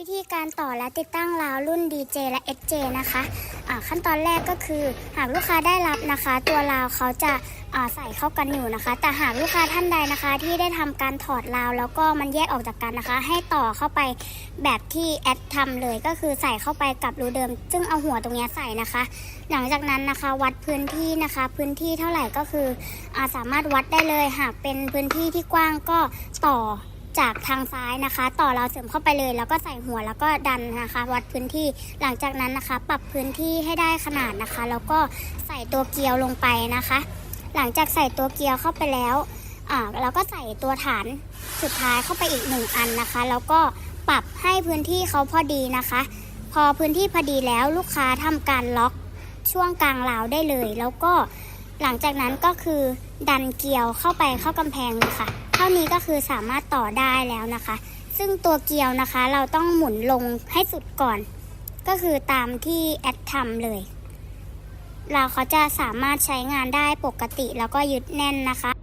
วิธีการต่อและติดตั้งราวรุ่น DJ และ SJ นะคะะขั้นตอนแรกก็คือ หากลูกค้าได้รับนะคะ ตัวราวเขาจะาใส่เข้ากันอยู่นะคะ แต่หากลูกค้าท่านใดนะคะ ที่ได้ทำการถอดราว แล้วก็มันแยกออกจากกันนะคะ ให้ต่อเข้าไปแบบที่แอดทำเลยก็คือใส่เข้าไปกับรูเดิม ซึ่งเอาหัวตรงนี้ใส่นะคะ หลังจากนั้นนะคะวัดพื้นที่นะคะ พื้นที่เท่าไหร่ก็คืออาสามารถวัดได้เลย หากเป็นพื้นที่ที่กว้างก็ต่อ จากทางซ้ายนะคะ ต่อเราเสริมเข้าไปเลย แล้วก็ใส่หัวแล้วก็ดันนะคะ วัดพื้นที่หลังจากนั้นนะคะ ปรับพื้นที่ให้ได้ขนาดนะคะ แล้วก็ใส่ตัวเกลียวลงไปนะคะ หลังจากใส่ตัวเกลียวเข้าไปแล้วอ่าเราก็ใส่ตัวฐานสุดท้ายเข้าไปอีกหนึ่งอันนะคะ แล้วก็ปรับให้พื้นที่เขาพอดีนะคะ พอพื้นที่พอดีแล้วลูกค้าทำการล็อกช่วงกลางราวได้เลย แล้วก็หลังจากนั้นก็คือดันเกลียวเข้าไปเข้ากำแพงเลยค่ะ เท่านี้ก็คือสามารถต่อได้แล้วนะคะ ซึ่งตัวเกลียวนะคะ เราต้องหมุนลงให้สุดก่อน ก็คือตามที่แอดทำเลย เราเขาจะสามารถใช้งานได้ปกติแล้วก็ยึดแน่นนะคะ